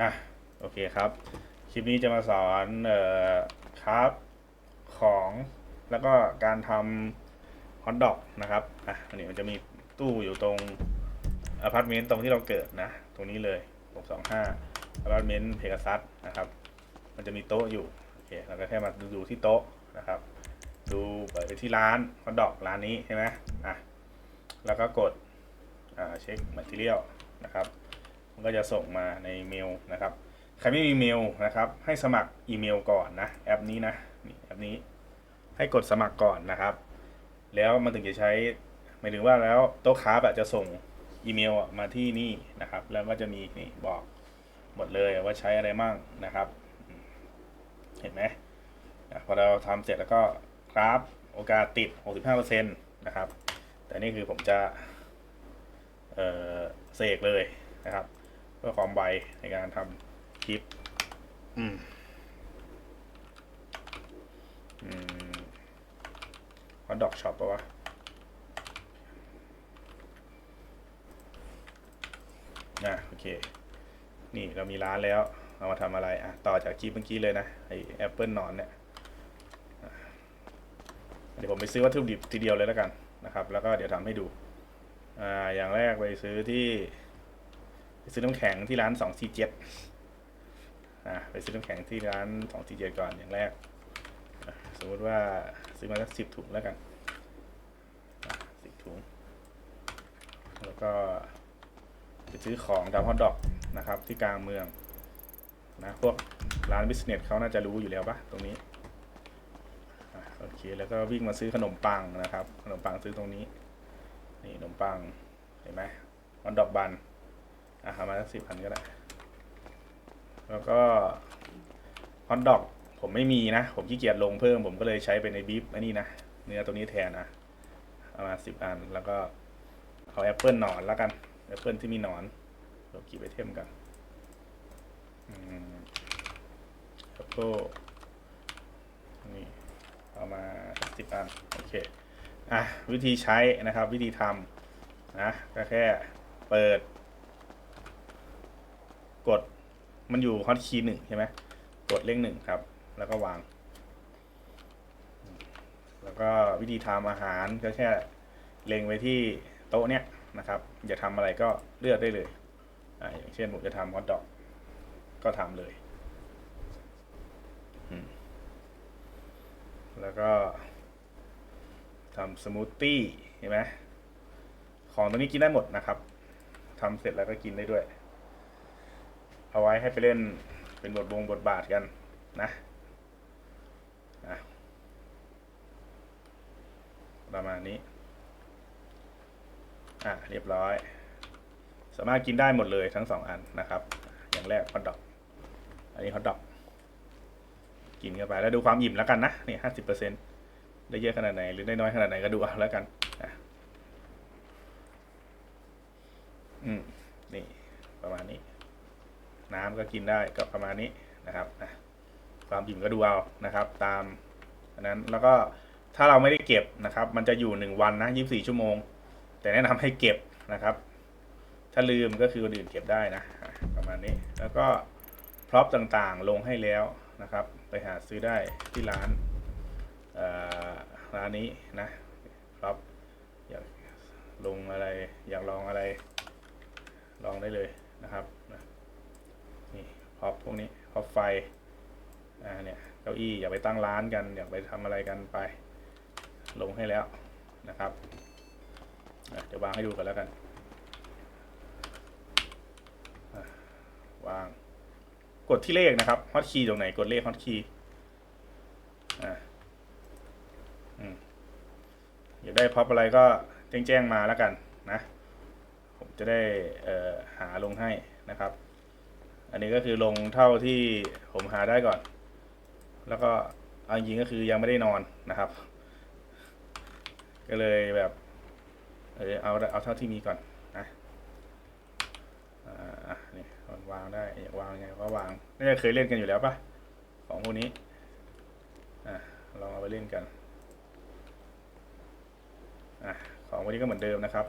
อะโอเคครับ คลิปนี้จะมาสอนเอ่อครับของแล้วก็การทำฮอทดอกนะครับอะอันนี้มันจะมีตู้อยู่ตรงอพาร์ตเมนต์ตรงที่เราเกิดนะ ตรงนี้เลย 625อพาร์ตเมนต์เพกาซัสนะครับ มันจะมีโต๊ะอยู่โอเคเราก็แค่มาดูที่โต๊ะนะครับ ดูเปิดไปที่ร้านฮอทดอกร้านนี้ใช่ไหมอะแล้วก็กดอ่าเช็คแมทเทียลนะครับ มันก็จะส่งมาในเมลนะครับ ใครไม่มีเมลนะครับ ให้สมัครอีเมลก่อนนะแอปนี้นะนี่แอปนี้ให้กดสมัครก่อนนะครับ แล้วมันถึงจะใช้หมายถึงว่าแล้วโต๊ะค้าแบบจะส่งอีเมลมาที่นี่นะครับ แล้วก็จะมีนี่บอกหมดเลยว่าใช้อะไรมั่งนะครับ เห็นไหมพอเราทำเสร็จแล้วก็กราฟโอกาสติด 65%นะครับ แต่นี่คือผมจะเออเสกเลยนะครับ พื่อความไวในการทำคลิป อืม อืมฮอตดอกช็อปปะวะอะโอเค นี่เรามีร้านแล้ว เอามาทำอะไร อะ ต่อจากคลิปเมื่อกี้เลยนะ ไอแอปเปิลนอนเนี่ยอะเดี๋ยวผมไปซื้อวัตถุดิบทีเดียวเลยแล้วกันนะครับ แล้วก็เดี๋ยวทำให้ดู อ่า อย่างแรกไปซื้อที่ไป ซื้อน้ำแข็งที่ร้านสองสี่เจ็ดอ่าไปซื้อน้ำแข็งที่ร้านสองสี่เจ็ดก่อนอย่างแรก สมมติว่าซื้อมาสักสิบถุงแล้วกันสิบถุง แล้วก็ไปซื้อของทำฮอทดอกนะครับที่กลางเมืองนะพวกร้านบิสเนสเขาน่าจะรู้อยู่แล้วปะตรงนี้โอเคแล้วก็วิ่งมาซื้อขนมปังนะครับ ขนมปังซื้อตรงนี้ นี่ขนมปังเห็นไหมฮอทดอกบัน อะเอามาสักสิบพันก็ได้ แล้วก็ฮอทดอกผมไม่มีนะ ผมขี้เกียจลงเพิ่ม ผมก็เลยใช้เป็นในบีฟอันนี้นะ เนื้อตัวนี้แทนนะเอามาสิบอัน แล้วก็เอาแอปเปิลหนอนแล้วกัน แอปเปิลที่มีหนอนเรากีบไอเทมกันแอปเปิลนี่เอามาสิบอัน โอเค อะ วิธีใช้นะครับ วิธีทำนะ ก็แค่เปิด กดมันอยู่ฮอตคีย์หนึ่งใช่ไหมกดเลขหนึ่งครับ แล้วก็วาง แล้วก็วิธีทำอาหารก็แค่เล็งไว้ที่โต๊ะเนี้ยนะครับอย่าทำอะไรก็เลือกได้เลยอ่าอย่างเช่นผมจะทำฮอทดอก ก็ทำเลย แล้วก็ทำสมูทตี้เห็นไหมของตัวนี้กินได้หมดนะครับทำเสร็จแล้วก็กินได้ด้วย เอาไว้ให้ไปเล่นเป็นบทบงบทบาทกันนะประมาณนี้ อะเรียบร้อย สามารถกินได้หมดเลยทั้งสองอันนะครับ อย่างแรกฮอทดอก อันนี้ฮอทดอก กินเข้าไปแล้วดูความอิ่มแล้วกันนะ นี่ห้าสิบเปอร์เซ็นได้เยอะขนาดไหน หรือได้น้อยขนาดไหนก็ดูเอาแล้วกันอะอืม นี่ประมาณนี้ น้ำก็กินได้ก็ประมาณนี้นะครับนะความอิ่มก็ดูเอานะครับ ตามอันนั้นแล้วก็ถ้าเราไม่ได้เก็บนะครับ มันจะอยู่หนึ่งวันนะยี่สิบสี่ชั่วโมง แต่แนะนำให้เก็บนะครับ ถ้าลืมก็คือคนอื่นเก็บได้นะ ประมาณนี้แล้วก็พร็อพต่างๆลงให้แล้วนะครับ ไปหาซื้อได้ที่ร้านร้านนี้นะพร็อพอยากลงอะไร อยากลองอะไร ลองได้เลยนะครับนะ พร็อพพวกนี้พ็อพไฟอ่าเนี่ยเก้าอี้อย่าไปตั้งร้านกันอย่าไปทำอะไรกันไป ลงให้แล้วนะครับอะเดี๋ยววางให้ดูกันแล้วกันวาง กดที่เลขนะครับฮอตคีย์ตรงไหนกดเลขฮอตคีย์อะอืมอยากได้พับอะไรก็แจ้งแจ้งมาแล้วกันนะ ผมจะได้หาลงให้นะครับ อันนี้ก็คือลงเท่าที่ผมหาได้ก่อน แล้วก็เอาจริงก็คือยังไม่ได้นอนนะครับ ก็เลยแบบเออเอาเอาเท่าที่มีก่อนนะอ่าอะนี่มันวางได้อยากวางยังไงก็วางน่าจะเคยเล่นกันอยู่แล้วปะของพวกนี้อะลองเอาไปเล่นกันอะของพวกนี้ก็เหมือนเดิมนะครับ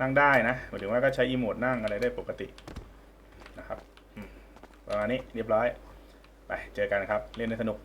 นั่งได้นะหมายถึงว่าก็ใช้อีโมดนั่งอะไรได้ปกติ ประมาณนี้เรียบร้อย ไปเจอกันครับ เล่นให้สนุก